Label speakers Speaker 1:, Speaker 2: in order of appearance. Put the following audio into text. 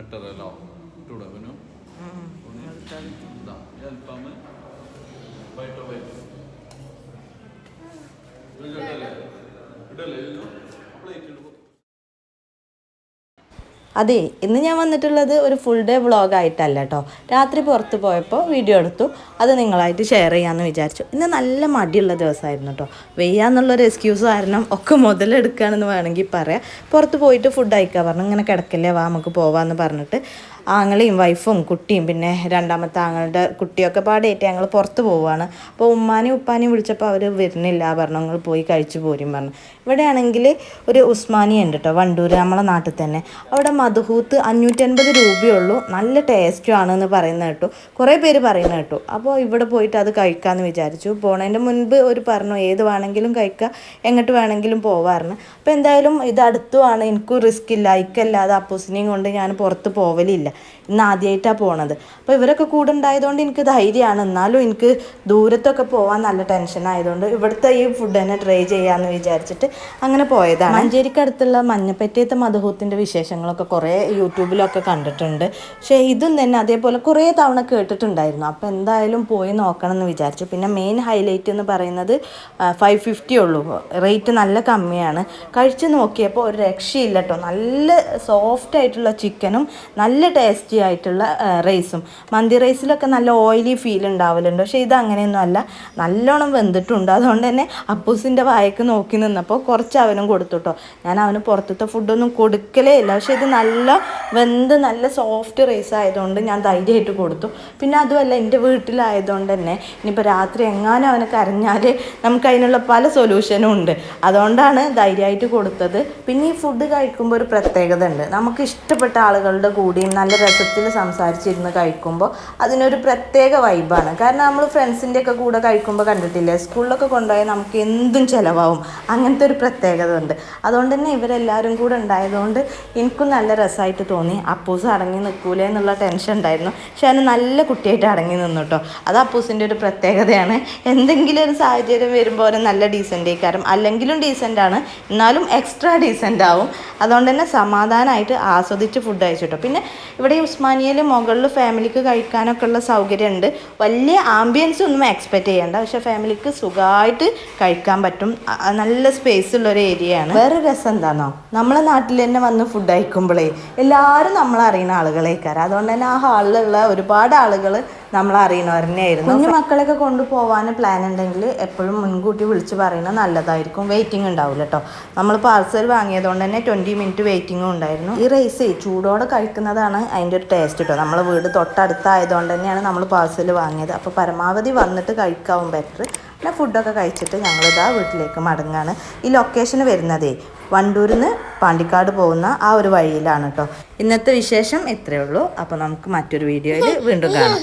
Speaker 1: എട്ടരല്ലോ ഇട്ടൂടെ പിന്നെ ഇതാ അൽഫാം വൈറ്റോ white ഇടല്ലേ ഇടല്ലേ plate
Speaker 2: അതെ ഇന്ന് ഞാൻ വന്നിട്ടുള്ളത് ഒരു ഫുൾ ഡേ വ്ളോഗ് ആയിട്ടല്ല കേട്ടോ രാത്രി പുറത്ത് പോയപ്പോൾ വീഡിയോ എടുത്തു. അത് നിങ്ങളായിട്ട് ഷെയർ ചെയ്യാമെന്ന് വിചാരിച്ചു. ഇന്ന് നല്ല മടിയുള്ള ദിവസമായിരുന്നു കേട്ടോ വെയ്യാന്നുള്ളൊരു എക്സ്ക്യൂസ് കാരണം ഒക്കെ മുതലെടുക്കുകയാണെന്ന് വേണമെങ്കിൽ പറയാം. പുറത്ത് പോയിട്ട് ഫുഡ് അയക്കാൻ പറഞ്ഞു. ഇങ്ങനെ കിടക്കല്ലേ വാ നമുക്ക് പോവാമെന്ന് പറഞ്ഞിട്ട്. ആങ്ങളെയും വൈഫും കുട്ടിയും പിന്നെ രണ്ടാമത്തെ ആങ്ങളുടെ കുട്ടിയൊക്കെ പാടേറ്റ് ഞങ്ങൾ പുറത്ത് പോവുകയാണ്. അപ്പോൾ ഉമ്മാനെയും ഉപ്പാനെയും വിളിച്ചപ്പോൾ അവർ വരുന്നില്ല പറഞ്ഞു ഞങ്ങൾ പോയി കഴിച്ചു പോരും പറഞ്ഞു. ഇവിടെയാണെങ്കിൽ ഒരു ഉസ്മാനി ഉണ്ട് കേട്ടോ വണ്ടൂർ നമ്മളെ നാട്ടിൽ തന്നെ. അവിടെ മധുഹൂത്ത് അഞ്ഞൂറ്റൻപത് രൂപയുള്ളൂ നല്ല ടേസ്റ്റും ആണെന്ന് പറയുന്നത് കേട്ടു. കുറേ പേര് പറയുന്നത് കേട്ടു. അപ്പോൾ ഇവിടെ പോയിട്ട് അത് കഴിക്കാമെന്ന് വിചാരിച്ചു. പോണതിന്റെ മുൻപ് ഒരു പറഞ്ഞു ഏത് വേണമെങ്കിലും കഴിക്കുക എങ്ങോട്ട് വേണമെങ്കിലും പോവാറുണ്ട് അപ്പോൾ എന്തായാലും ഇത് അടുത്തുമാണ്. എനിക്കും റിസ്ക് ഇല്ല. ഇക്കല്ലാതെ അപ്പൂസിനെയും കൊണ്ട് ഞാൻ പുറത്ത് പോവലില്ല. ഇന്ന് ആദ്യമായിട്ടാണ് പോണത്. അപ്പോൾ ഇവരൊക്കെ കൂടെ ഉണ്ടായതുകൊണ്ട് എനിക്ക് ധൈര്യമാണ് എന്നാലും എനിക്ക് ദൂരത്തൊക്കെ പോകാൻ നല്ല ടെൻഷൻ ആയതുകൊണ്ട് ഇവിടുത്തെ ഈ ഫുഡ് തന്നെ ട്രൈ ചെയ്യാമെന്ന് വിചാരിച്ചിട്ട് അങ്ങനെ പോയതാണ്. മഞ്ചേരിക്ക് അടുത്തുള്ള മഞ്ഞപ്പറ്റയത്തെ മധുഹൂത്തിന്റെ വിശേഷങ്ങളൊക്കെ കുറേ യൂട്യൂബിലൊക്കെ കണ്ടിട്ടുണ്ട്. പക്ഷേ ഇതും തന്നെ അതേപോലെ കുറേ തവണ കേട്ടിട്ടുണ്ടായിരുന്നു. അപ്പോൾ എന്തായാലും പോയി നോക്കണം എന്ന് വിചാരിച്ചു. പിന്നെ മെയിൻ ഹൈലൈറ്റ് എന്ന് പറയുന്നത് ഫൈവ് ഫിഫ്റ്റി ഉള്ളൂ. റേറ്റ് നല്ല കമ്മിയാണ്. കഴിച്ചു നോക്കിയപ്പോൾ ഒരു രക്ഷയില്ല കേട്ടോ നല്ല സോഫ്റ്റ് ആയിട്ടുള്ള ചിക്കനും നല്ല ടേസ്റ്റി ആയിട്ടുള്ള റൈസും മന്തി റൈസിലൊക്കെ നല്ല ഓയിലി ഫീൽ ഉണ്ടാവലുണ്ട്. പക്ഷേ ഇത് അങ്ങനെയൊന്നും അല്ല. നല്ലോണം വെന്തിട്ടുണ്ട്. അതുകൊണ്ട് തന്നെ അപ്പൂസിന്റെ വായക്ക് നോക്കി നിന്നപ്പോൾ കുറച്ച് അവനും കൊടുത്തു കേട്ടോ ഞാൻ അവന് പുറത്തത്തെ ഫുഡൊന്നും കൊടുക്കലേ ഇല്ല. പക്ഷേ ഇത് നല്ല വെന്ത് നല്ല സോഫ്റ്റ് റൈസ് ആയതുകൊണ്ട് ഞാൻ ധൈര്യമായിട്ട് കൊടുത്തു. പിന്നെ അതുമല്ല എന്റെ വീട്ടിലായതുകൊണ്ട് തന്നെ ഇനിയിപ്പോൾ രാത്രി എങ്ങാനും അവനെ കരഞ്ഞാൽ നമുക്ക് അതിനുള്ള പല സൊല്യൂഷനും ഉണ്ട്. അതുകൊണ്ടാണ് ധൈര്യമായിട്ട് കൊടുത്തത്. പിന്നെ ഈ ഫുഡ് കഴിക്കുമ്പോൾ ഒരു പ്രത്യേകത ഉണ്ട്. നമുക്ക് ഇഷ്ടപ്പെട്ട ആളുകളുടെ കൂടിയും നല്ല രസത്തിൽ സംസാരിച്ചിരുന്ന് കഴിക്കുമ്പോൾ അതിനൊരു പ്രത്യേക വൈബാണ് കാരണം നമ്മൾ ഫ്രണ്ട്സിന്റെ ഒക്കെ കൂടെ കഴിക്കുമ്പോൾ കണ്ടിട്ടില്ലേ സ്കൂളിലൊക്കെ കൊണ്ടുപോയാൽ നമുക്ക് എന്തും ചിലവാകും അങ്ങനത്തെ ഒരു പ്രത്യേകത ഉണ്ട്. അതുകൊണ്ട് തന്നെ ഇവരെല്ലാവരും കൂടെ ഉണ്ടായതുകൊണ്ട് എനിക്കും നല്ല രസമായിട്ട് തോന്നി. അപ്പൂസ് അടങ്ങി നിൽക്കൂലേ എന്നുള്ള ടെൻഷൻ ഉണ്ടായിരുന്നു. പക്ഷെ അതിന് നല്ല കുട്ടിയായിട്ട് അടങ്ങി നിന്നു കേട്ടോ അത് അപ്പൂസിന്റെ ഒരു പ്രത്യേകതയാണ്. എന്തെങ്കിലും ഒരു സാഹചര്യം വരുമ്പോൾ ഒരു നല്ല ഡീസന്റ് കാരണം അല്ലെങ്കിലും ഡീസന്റ് ആണ്. എന്നാലും എക്സ്ട്രാ ഡീസന്റ് ആവും. അതുകൊണ്ട് തന്നെ സമാധാനമായിട്ട് ആസ്വദിച്ച് ഫുഡ് കഴിച്ചിട്ടോ പിന്നെ ഇവിടെ ഉസ്മാനിയയിൽ മുകളിൽ ഫാമിലിക്ക് കഴിക്കാനൊക്കെ ഉള്ള സൗകര്യമുണ്ട്. വലിയ ആംബിയൻസ് ഒന്നും എക്സ്പെക്റ്റ് ചെയ്യേണ്ട. പക്ഷെ ഫാമിലിക്ക് സുഖമായിട്ട് കഴിക്കാൻ പറ്റും. നല്ല സ്പേസ് ഉള്ള ഒരു ഏരിയയാണ് വേറെ രസം എന്താണോ നമ്മളെ നാട്ടിൽ തന്നെ വന്ന് ഫുഡ് കഴിക്കുമ്പോഴേ എല്ലാവരും നമ്മളറിയുന്ന ആളുകളേക്കാരം. അതുകൊണ്ട് തന്നെ ആ ഹാളിലുള്ള ഒരുപാട് ആളുകൾ നമ്മൾ അറിയണവർ തന്നെയായിരുന്നു കുഞ്ഞു മക്കളൊക്കെ കൊണ്ടുപോകാൻ പ്ലാൻ ഉണ്ടെങ്കിൽ എപ്പോഴും മുൻകൂട്ടി വിളിച്ച് പറയുന്നത് നല്ലതായിരിക്കും. വെയിറ്റിംഗ് ഉണ്ടാവില്ല കേട്ടോ നമ്മൾ പാർസൽ വാങ്ങിയതുകൊണ്ട് തന്നെ ട്വന്റി മിനിറ്റ് വെയിറ്റിംഗും ഉണ്ടായിരുന്നു. ഈ റൈസ് ചൂടോടെ കഴിക്കുന്നതാണ് അതിന്റെ ഒരു ടേസ്റ്റ് കേട്ടോ നമ്മൾ വീട് തൊട്ടടുത്തായതുകൊണ്ട് തന്നെയാണ് നമ്മൾ പാർസൽ വാങ്ങിയത്. അപ്പോൾ പരമാവധി വന്നിട്ട് കഴിക്കാവും ബെറ്റർ പിന്നെ ഫുഡൊക്കെ കഴിച്ചിട്ട് ഞങ്ങളിതാ വീട്ടിലേക്ക് മടങ്ങാണ്. ഈ ലൊക്കേഷൻ വരുന്നതേ വണ്ടൂരിൽ നിന്ന് പാണ്ടിക്കാട് പോകുന്ന ആ ഒരു വഴിയിലാണ് കേട്ടോ ഇന്നത്തെ വിശേഷം ഇത്രയേ ഉള്ളൂ. അപ്പോൾ നമുക്ക് മറ്റൊരു വീഡിയോയിൽ വീണ്ടും കാണാം.